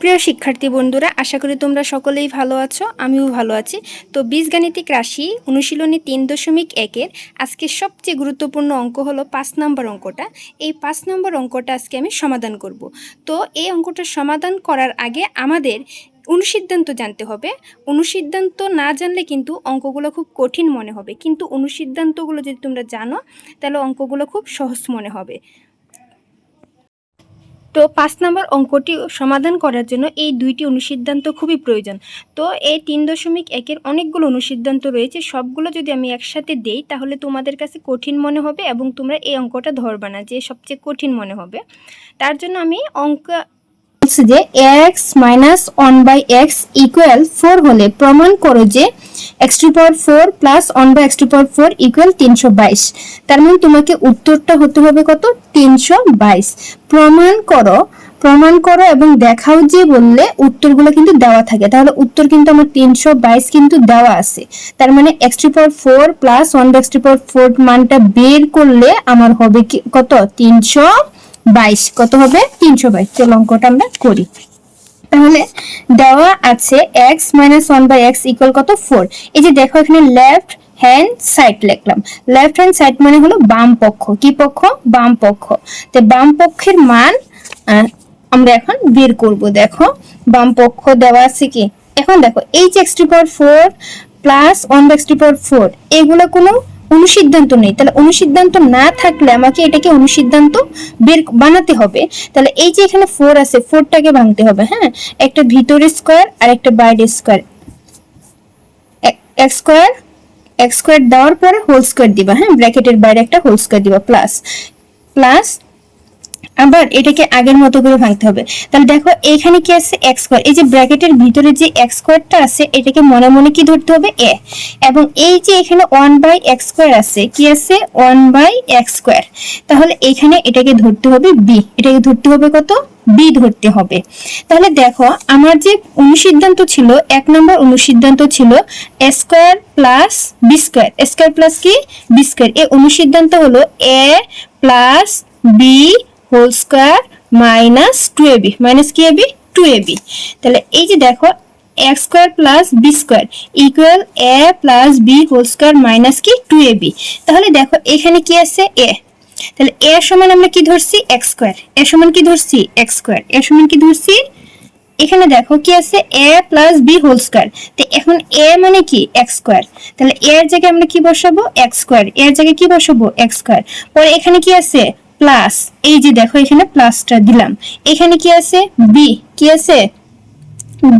প্রিয় শিক্ষার্থী বন্ধুরা, আশা করি তোমরা সকলেই ভালো আছো, আমিও ভালো আছি। তো বীজগাণিতিক রাশি অনুশীলনী তিন দশমিক একের আজকে সবচেয়ে গুরুত্বপূর্ণ অঙ্ক হলো পাঁচ নম্বর অঙ্কটা। এই পাঁচ নম্বর অঙ্কটা আজকে আমি সমাধান করব। তো এই অঙ্কটা সমাধান করার আগে আমাদের অনুসিদ্ধান্ত জানতে হবে। অনুসিদ্ধান্ত না জানলে কিন্তু অঙ্কগুলো খুব কঠিন মনে হবে। কিন্তু অনুসিদ্ধান্তগুলো যদি তোমরা জানো, তাহলে অঙ্কগুলো খুব সহজ মনে হবে। তো পাঁচ নম্বর অঙ্কটি সমাধান করার জন্য এই দুইটি অনুসিদ্ধান্ত খুবই প্রয়োজন। তো এই তিন দশমিক একের অনেকগুলো অনুসিদ্ধান্ত রয়েছে, সবগুলো যদি আমি একসাথে দেই তাহলে তোমাদের কাছে কঠিন মনে হবে এবং তোমরা এই অঙ্কটা ধরবা না, যে সবচেয়ে কঠিন মনে হবে। তার জন্য আমি অঙ্ক বলছে যে x minus one by x equal four হলে প্রমাণ করো যে x to power four plus one by x to power four equal তিনশো বাইশ। তার মানে তোমাকে উত্তরটা হতে হবে কত? তিনশো বাইশ। প্রমাণ করো প্রমাণ করো এবং দেখাও যে বললে উত্তরগুলো কিন্তু দেওয়া থাকে। তাহলে উত্তর কিন্তু আমার তিনশো বাইশ কিন্তু দেওয়া আছে। তার মানে x to power four plus one by x to power four মানটা বের করলে আমার হবে কত? তিনশো বাইশ। কত হবে? তিনশো বাইশ। চলো অঙ্কটা আমরা করি। তাহলে দেওয়া আছে x minus one by x equal কত? ফোর এই যে দেখো এখানে লেফট হ্যান্ড সাইড লিখলাম। লেফট হ্যান্ড সাইড মানে হলো বাম পক্ষ। কি পক্ষ? বাম পক্ষ। তো বাম পক্ষের মান আমরা এখন বের করব। দেখো, বাম পক্ষ দেওয়া আছে কি? এখন দেখো H x to power four plus one x to power four এগুলো কোনো অনুসিদ্ধান্ত নেই। তাহলে অনুসিদ্ধান্ত না থাকলে আমাকে এটাকে অনুসিদ্ধান্ত বের বানাতে হবে। তাহলে এই যে এখানে ফোর আছে ফোরটাকে ভাঙতে হবে হ্যাঁ? একটা ভিতরের স্কোয়ার আর একটা বাইরের স্কোয়ার এক স্কোয়ার এক স্কোয়ার দেওয়ার পরে হোল স্কোয়ার দিবা হ্যাঁ? ব্র্যাকেটের বাইরে একটা হোল স্কোয়ার দিবা প্লাস প্লাস আবার এটাকে আগের মতো করে ভাঙতে হবে। তাহলে দেখো এখানে কি আছে? এক্স স্কোয়ার এই যে ব্র্যাকেটের ভিতরে যে এক্স স্কোয়ারটা আছে, এটাকে মনে মনে কি ধরতে হবে? এ এবং এই যে এখানে ওয়ান বাই এক্স স্কোয়ার আছে, কি আছে? ওয়ান বাই এক্স স্কোয়ার তাহলে এখানে এটাকে ধরতে হবে বি এটাকে ধরতে হবে কত? বি ধরতে হবে। তাহলে দেখো, আমার যে অনুসিদ্ধান্ত ছিল, এক নম্বর অনুসিদ্ধান্ত ছিল a square plus b square square plus কি? বি স্কোয়ার এই অনুসিদ্ধান্ত হলো a plus b whole square minus two a b minus কি a b two a b তাহলে এই যে দেখো x square plus b square equal a plus b whole square minus কি? টু এ বি তাহলে দেখো, এখানে কি আছে? এ তাহলে এ সমান আমরা কি ধরছি? এক্স স্কোয়ার এ সমান কি ধরছি? এক্স স্কোয়ার এ সমান কি ধরছি? এখানে দেখো কি আছে? A plus b whole square তো এখন এ মানে কি? এক্স স্কোয়ার তাহলে এর জায়গায় আমরা কি বসাবো? এক্স স্কোয়ার এর জায়গায় কি বসাবো? এক্স স্কোয়ার পরে এখানে কি আছে? প্লাস এই যে দেখো এখানে প্লাসটা দিলাম। এখানে কি আছে? বি কি আছে?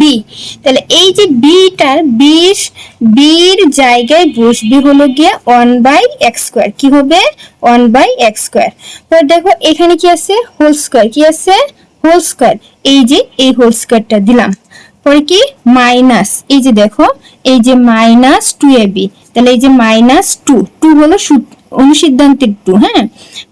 বি তাহলে এই যে বিটার বিশ বির জায়গায় বসবে হলো গিয়ে ওয়ান বাই এক্স স্কোয়ার কি হবে? ওয়ান বাই এক্স স্কোয়ার পর দেখো এখানে কি আছে? হোল স্কোয়ার কি আছে? হোল স্কোয়ার এই যে এই হোল স্কোয়ারটা দিলাম। পরে কি? মাইনাস এই যে দেখো এই যে মাইনাস টু এ বি তাহলে এই যে মাইনাস টু টু হলো অনুসিদ্ধান্তের টু হ্যাঁ?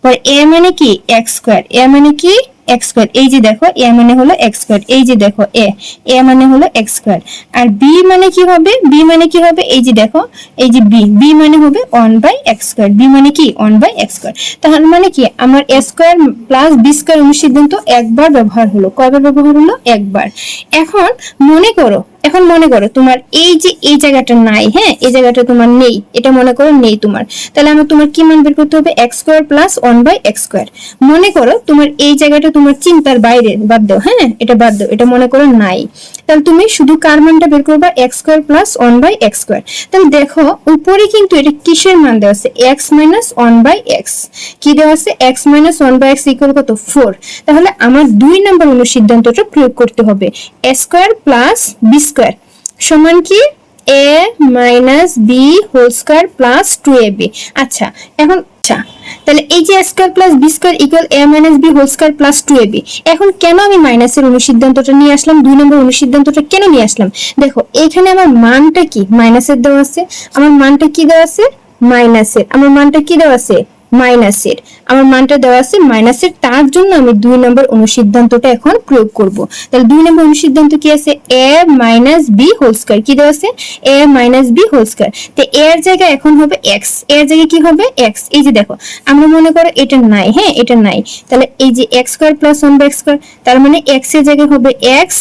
পরে এ মানে কি? এক্স স্কোয়ার এ মানে কি? এক্স স্কোয়ার এই যে দেখো এ মানে হলো এক্স স্কোয়ার এই যে দেখো এ এ মানে হলো এক্স স্কোয়ার আর বি মানে কি হবে? বি মানে কি হবে? এই যে দেখো, এই যে বি বি মানে হবে one by x square b মানে কি? ওয়ান বাই এক্স স্কোয়ার তাহলে মানে কি? আমার a square plus b square অনুসিদ্ধান্ত একবার ব্যবহার হলো। কয়বার ব্যবহার হলো? একবার। এখন মনে করো এখন মনে করো তোমার এই যে এই জায়গাটা নাই হ্যাঁ? এই জায়গাটা তোমার নেই, এটা মনে করো নেই তোমার। তাহলে আমার তোমার কি মান বের করতে হবে? X square plus one by x square মনে করো তোমার এই জায়গাটা তোমার চিন্তার বাইরে, বাদ দাও হ্যাঁ? এটা বাদ দাও, এটা মনে করো নাই। তাহলে তুমি শুধু কার মানটা বের করবা? X square plus one by x square তাহলে দেখো, উপরে কিন্তু এটা কিসের মান দেওয়া আছে? X minus one by x কি দেওয়া আছে? X minus one by x equal কত? ফোর তাহলে আমার দুই নম্বর অনুসিদ্ধান্তটা প্রয়োগ করতে হবে। A square plus b square. সমান কি? A minus b whole square plus two a b আচ্ছা এখন আচ্ছা তাহলে এই যে square plus b square equal a minus b whole square plus two a b এখন কেন আমি মাইনাসের অনুসিদ্ধান্তটা নিয়ে আসলাম? দুই নম্বর অনুসিদ্ধান্তটা কেন নিয়ে আসলাম? দেখো, এখানে আমার মানটা কি? মাইনাসের দেওয়া আছে। আমার মানটা কি দেওয়া আছে? মাইনাসের আমার মানটা কি দেওয়া আছে? মাইনাসের আমার মানটা দেওয়া আছে মাইনাসের তার জন্য আমি দুই নম্বর অনুসিদ্ধান্তটা এখন প্রয়োগ করব। তাহলে দুই নম্বর অনুসিদ্ধান্ত কি আছে? A minus b whole square কি দেওয়া আছে? A minus b whole square তো এর জায়গায় এখন হবে এক্সের জায়গায় কি হবে? এক্স এই যে দেখো, আমরা মনে করো এটা নাই হ্যাঁ এটা নাই। তাহলে এই যে x square plus one by x তার মানে এক্সের জায়গায় হবে এক্স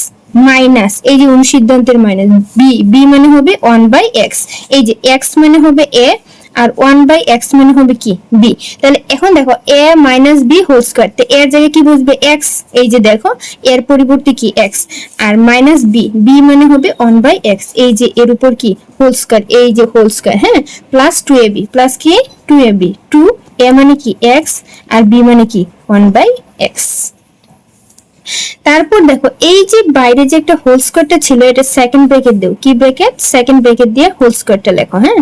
মাইনাস এই যে অনুসিদ্ধান্তের মাইনাস বি বি মানে হবে ওয়ান বাই এক্স এই যে এক্স মানে হবে এ আর ওয়ান বাই এক্স মানে হবে কি? বি তাহলে এখন দেখো a minus b whole square তো এর জায়গায় কি বসবে? এক্স এই যে দেখো এর পরিবর্তে কি? এক্স আর মাইনাস বি বি মানে হবে ওয়ান বাই এক্স এই যে এর উপর কি? হোল স্কোয়ার এই যে হোল স্কোয়ার হ্যাঁ? Plus two a b plus কি? Two a b two a মানে কি? এক্স আর বি মানে কি? ওয়ান বাই এক্স তারপর দেখো, এই যে বাইরে যে একটা হোল স্কোয়ারটা ছিল, এটা সেকেন্ড ব্র্যাকেট দেও। কি ব্র্যাকেট সেকেন্ড ব্র্যাকেট দিয়ে হোল স্কোয়ারটা লেখো হ্যাঁ?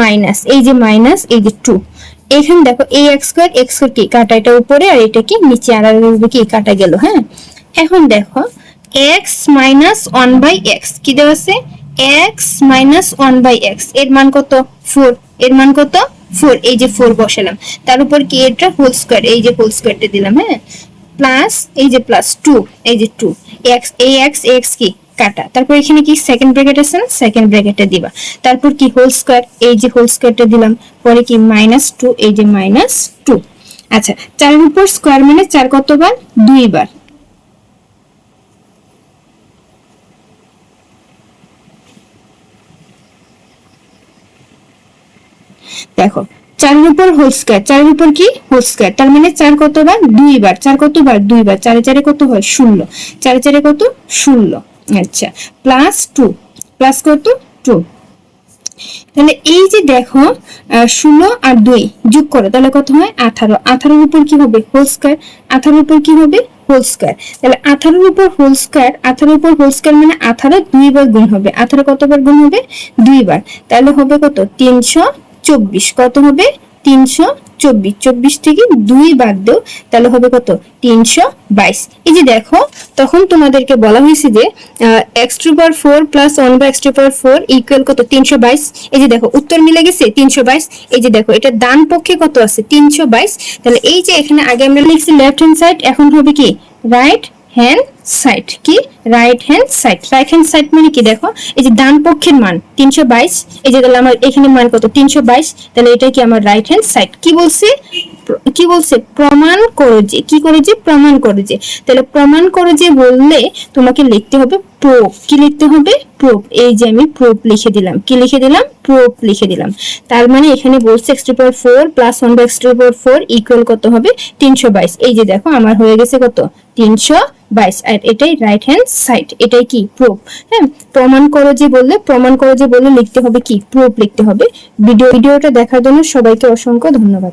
মাইনাস এই যে মাইনাস এই যে টু এখানে দেখো, এই এক্স স্কোয়ার এক্স স্কোয়ার কি? কাটা এটা উপরে আর এটা কি? নিচে, আর আর কি? কাটা গেল হ্যাঁ? এখন দেখো x minus one by x কি দেওয়া আছে? এক্স মাইনাস ওয়ান বাই এক্সের মান কত? ফোর এর মান কত? ফোর এই যে ফোর বসালাম। তার উপর কি এটা হোল স্কোয়ার এই যে হোল স্কোয়ারটা দিলাম হ্যাঁ? প্লাস এই যে প্লাস টু এই যে টু এক্স এই এক্স এক্স কি? কাটা। তারপর এখানে কি সেকেন্ড ব্র্যাকেট আছে না? সেকেন্ড ব্র্যাকেটটা দিবা। তারপর কি হোল স্কোয়ার এই যে হোল স্কোয়ারটা দিলাম। পরে কি মাইনাস টু এই যে মাইনাস টু আচ্ছা চারের উপর স্কোয়ার মানে চার কতবার? দুইবার। দেখো চারের উপর হোল স্কয়ার চারের উপর কি? হোল স্কয়ার তার মানে চার কতবার দুইবার, চার কতবার দুইবার, চারে চারে কত হয়? ষোলো চারে চারে কত? ষোলো আচ্ছা প্লাস টু প্লাস কত? টু তাহলে এই যে দেখো ষোলো আর দুই যোগ করো, তাহলে কত হয়? আঠারো। আঠারোর উপর কি হবে? হোল স্কয়ার আঠারোর উপর কি হবে? হোল স্কয়ার তাহলে আঠারোর উপর হোল স্কয়ার আঠারোর উপর হোল স্কয়ার মানে আঠারো দুইবার গুণ হবে। আঠারো কতবার গুণ হবে? দুইবার। তাহলে হবে কত? তিনশো চব্বিশ। কত হবে? তিনশো চব্বিশ। চব্বিশ থেকে দুই বাদ দেও, তাহলে হবে কত? তিনশো বাইশ। এই যে দেখো, তখন তোমাদেরকে বলা হয়েছে যে x to power four plus one by x to power four equal কত? তিনশো বাইশ। এই যে দেখো, উত্তর মিলে গেছে, তিনশো বাইশ। এই যে দেখো, এটা ডান পক্ষে কত আছে? তিনশো বাইশ। তাহলে এই যে এখানে আগে আমরা লিখছি লেফট হ্যান্ড সাইড এখন হবে কি? রাইট হ্যান্ড সাইড কি? Right hand side right hand side মানে কি দেখো? এই যে ডান পক্ষের মান, তিনশো বাইশ। এই যে তাহলে আমার এখানে মান কত? তিনশো বাইশ। তাহলে এটা কি আমার রাইট হ্যান্ড সাইড কি বলছে? কি বলছে? প্রমাণ করো যে, কি করে যে, প্রমাণ করো যে। তাহলে প্রমাণ করো যে বললে তোমাকে লিখতে হবে প্রোপ কি লিখতে হবে? প্রোপ এই যে আমি প্রোপ লিখে দিলাম। কি লিখে দিলাম? প্রোপ লিখে দিলাম। তার মানে এখানে বলছে x to power four plus one by x to power four equal কত হবে? তিনশো বাইশ। এই যে দেখো, আমার হয়ে গেছে কত? তিনশো বাইশ। এটাই রাইট হ্যান্ড সাইড এটাই কি? প্রুফ হ্যাঁ প্রমাণ করো যে বললে, প্রমাণ করো যে বললে লিখতে হবে কি? প্রুফ লিখতে হবে। ভিডিও ভিডিওটা দেখার জন্য সবাইকে অসংখ্য ধন্যবাদ।